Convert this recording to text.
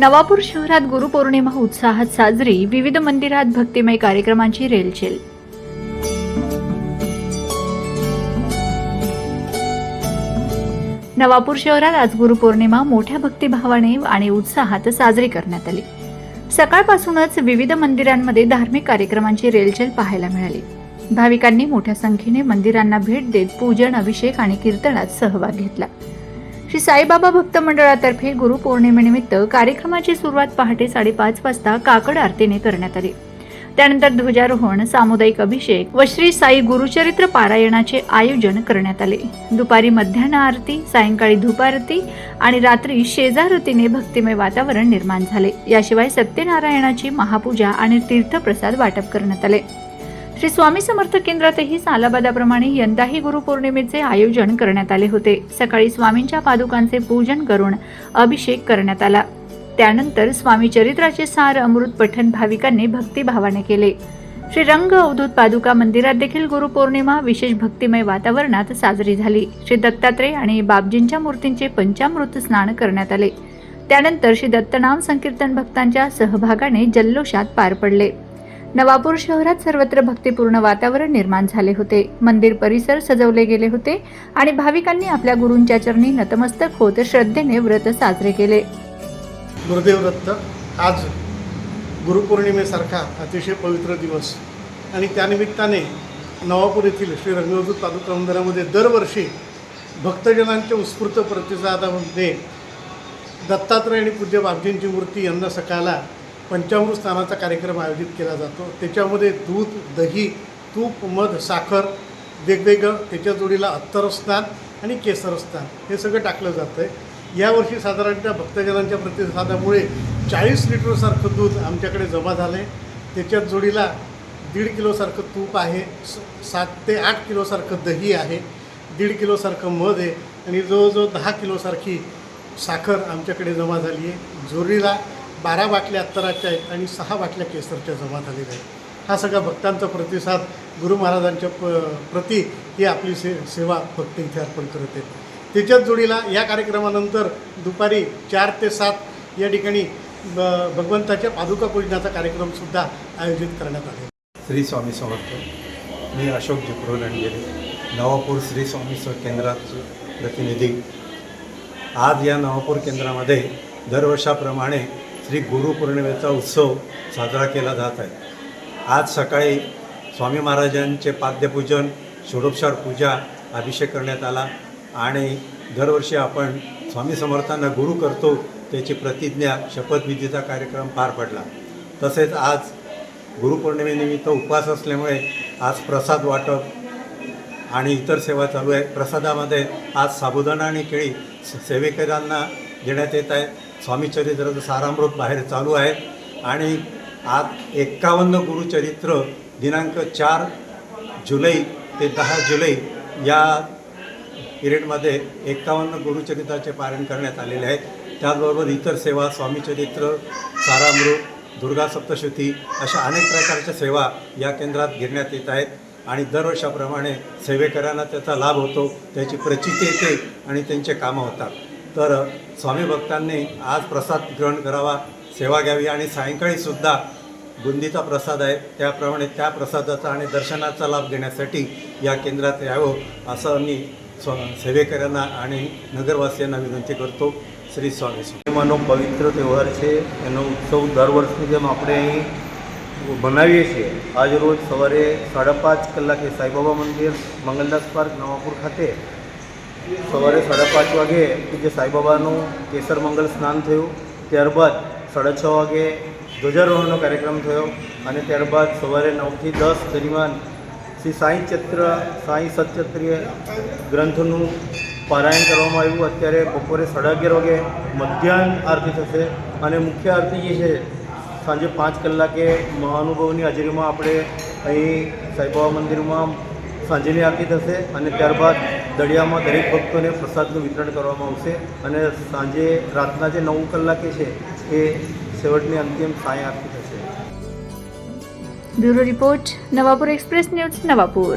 नवापूर शहरात गुरुपौर्णिमा उत्साहात साजरी विविध मंदिरात भक्तिमय कार्यक्रमांची रेलचेल. नवापूर शहरात आज गुरुपौर्णिमा मोठ्या भक्तिभावाने आणि उत्साहात साजरी करण्यात आली. सकाळपासूनच विविध मंदिरांमध्ये धार्मिक कार्यक्रमांची रेलचेल पाहायला मिळाली. भाविकांनी मोठ्या संख्येने मंदिरांना भेट देत पूजन अभिषेक आणि कीर्तनात सहभाग घेतला. श्री साईबाबा भक्त मंडळातर्फे गुरुपौर्णिमेनिमित्त कार्यक्रमाची सुरुवात पहाटे साडेपाच वाजता काकड आरतीने करण्यात आली. त्यानंतर ध्वजारोहण सामुदायिक अभिषेक व श्री साई गुरुचरित्र पारायणाचे आयोजन करण्यात आले. दुपारी मध्यान्ह आरती सायंकाळी धूपारती आणि रात्री शेजारतीने भक्तिमय वातावरण निर्माण झाले. याशिवाय सत्यनारायणाची महापूजा आणि तीर्थप्रसाद वाटप करण्यात आले. श्री स्वामी समर्थ केंद्रातही सालाबादाप्रमाणे यंदाही गुरुपौर्णिमेचे आयोजन करण्यात आले होते. सकाळी स्वामींच्या पादुकांचे पूजन करून अभिषेक करण्यात आला. त्यानंतर स्वामी चरित्राचे सार अमृत पठण भाविकांनी भक्तिभावाने केले. श्री रंग अवधूत पादुका मंदिरात देखील गुरुपौर्णिमा विशेष भक्तिमय वातावरणात साजरी झाली. श्री दत्तात्रय आणि बाबजींच्या मूर्तींचे पंचामृत स्नान करण्यात आले. त्यानंतर श्री दत्तनाम संकीर्तन भक्तांच्या सहभागाने जल्लोषात पार पडले. नवापूर शहरात सर्वत्र भक्तिपूर्ण वातावरण निर्माण झाले होते. मंदिर परिसर सजवले गेले होते आणि भाविकांनी आपल्या गुरूंच्या चरणी नतमस्तक होत श्रद्धेने व्रत साजरे केले. गुरुदेव दत्त आज गुरुपौर्णिमेसारखा अतिशय पवित्र दिवस आणि त्यानिमित्ताने नवापूर येथील श्री रंगवदूत तालुका मंदिरामध्ये दरवर्षी भक्तजनांच्या उत्स्फूर्त प्रतिसादामध्ये दत्तात्रय आणि पूज्य बाबजींची मूर्ती यंदा सकाळला पंचामृत स्नानाचा कार्यक्रम आयोजित केला जातो. त्याच्यामध्ये दूध दही तूप मध साखर वेगवेगळं त्याच्या जोडीला अत्तर स्नान आणि केसर स्नान हे सगळं टाकलं जातं आहे यावर्षी साधारणतः भक्तजनांच्या प्रतिसादामुळे चाळीस लिटरसारखं दूध आमच्याकडे जमा झालं आहे त्याच्यात जोडीला दीड किलोसारखं तूप आहे स सात ते आठ किलोसारखं दही आहे दीड किलोसारखं मध आहे आणि जवळजवळ दहा किलोसारखी साखर आमच्याकडे जमा झाली आहे जोडीला बारा बाटल्या अत्तराच्या आहेत आणि सहा बाटल्या केसरच्या जमा झालेल्या आहेत. हा सगळा भक्तांचा प्रतिसाद गुरु महाराजांच्या प प्रती ही आपली से सेवा भक्त इथे अर्पण करत आहेत. त्याच्याच जोडीला या कार्यक्रमानंतर दुपारी चार ते सात या ठिकाणी ब भगवंताच्या पादुका पूजनाचा कार्यक्रमसुद्धा आयोजित करण्यात आले श्री स्वामी समर्थ. मी अशोक जिप्रो रणगिरे नवापूर श्री स्वामी स केंद्राचे प्रतिनिधी. आज या नवापूर केंद्रामध्ये दरवर्षाप्रमाणे श्री गुरुपौर्णिमेचा उत्सव साजरा केला जात आहे. आज सकाळी स्वामी महाराजांचे पाद्यपूजन षोडोपचार पूजा अभिषेक करण्यात आला आणि दरवर्षी आपण स्वामी समर्थांना गुरु करतो त्याची प्रतिज्ञा शपथविधीचा कार्यक्रम पार पडला. तसेच आज गुरुपौर्णिमेनिमित्त उपवास असल्यामुळे आज प्रसाद वाटप आणि इतर सेवा चालू आहे. प्रसादामध्ये आज साबुदाणा आणि केळी स- सेवेकरांना देण्यात येत आहेत स्वामीचरित्राचं सारामृत बाहेर चालू आहे. आणि आज एक्कावन्न गुरुचरित्र दिनांक चार जुलै ते दहा जुलै या पिरियडमध्ये एक्कावन्न गुरुचरित्राचे पारण करण्यात आलेले आहेत. त्याचबरोबर इतर सेवा स्वामीचरित्र सारामृत दुर्गा सप्तशती अशा अनेक प्रकारच्या सेवा या केंद्रात घेण्यात येत आहेत. आणि दरवर्षाप्रमाणे सेवेकरांना त्याचा लाभ होतो त्याची प्रचिती येते आणि त्यांचे कामं होतात. तर स्वामी भक्तांनी आज प्रसाद ग्रहण करावा सेवा घ्यावी आणि सायंकाळीसुद्धा बुंदीचा प्रसाद आहे त्याप्रमाणे त्या प्रसादाचा आणि दर्शनाचा लाभ घेण्यासाठी या केंद्रात यावं असं मी स्व સેવેકરાના અને નગરવાસીઓના વિનંતી કરતો શ્રી સ્વામી એમાંનો પવિત્ર તહેવાર છે એનો ઉત્સવ દર વર્ષની જેમ આપણે અહીં મનાવીએ છીએ આજ રોજ સવારે સાડા પાંચ કલાકે સાંઈબાબા મંદિર મંગલદાસ પાર્ક નવાપુર ખાતે સવારે સાડા પાંચ વાગે જે સાંઈબાબાનું કેસર મંગલ સ્નાન થયું, ત્યારબાદ સાડા છ વાગે ધ્વજારોહણનો કાર્યક્રમ થયો અને ત્યારબાદ સવારે નવથી દસ દરમિયાન શ્રી સાંઈ ચત્ર, સાંઈ સચત્રીય ગ્રંથનું પારાયણ કરવામાં આવ્યું. અત્યારે બપોરે સાડા અગિયાર વાગે મધ્યાહન આરતી થશે અને મુખ્ય આરતી જે છે, સાંજે પાંચ કલાકે મહાનુભાવની હાજરીમાં આપણે અહીં સાંઈબાબા મંદિરમાં સાંજેની આરતી થશે અને ત્યારબાદ દળિયામાં દરેક ભક્તોને પ્રસાદનું વિતરણ કરવામાં આવશે અને સાંજે, રાતના જે નવ કલાકે છે, એ છેવટની અંતિમ સાંય આરતી થશે. Bureau report Navapur express news Navapur.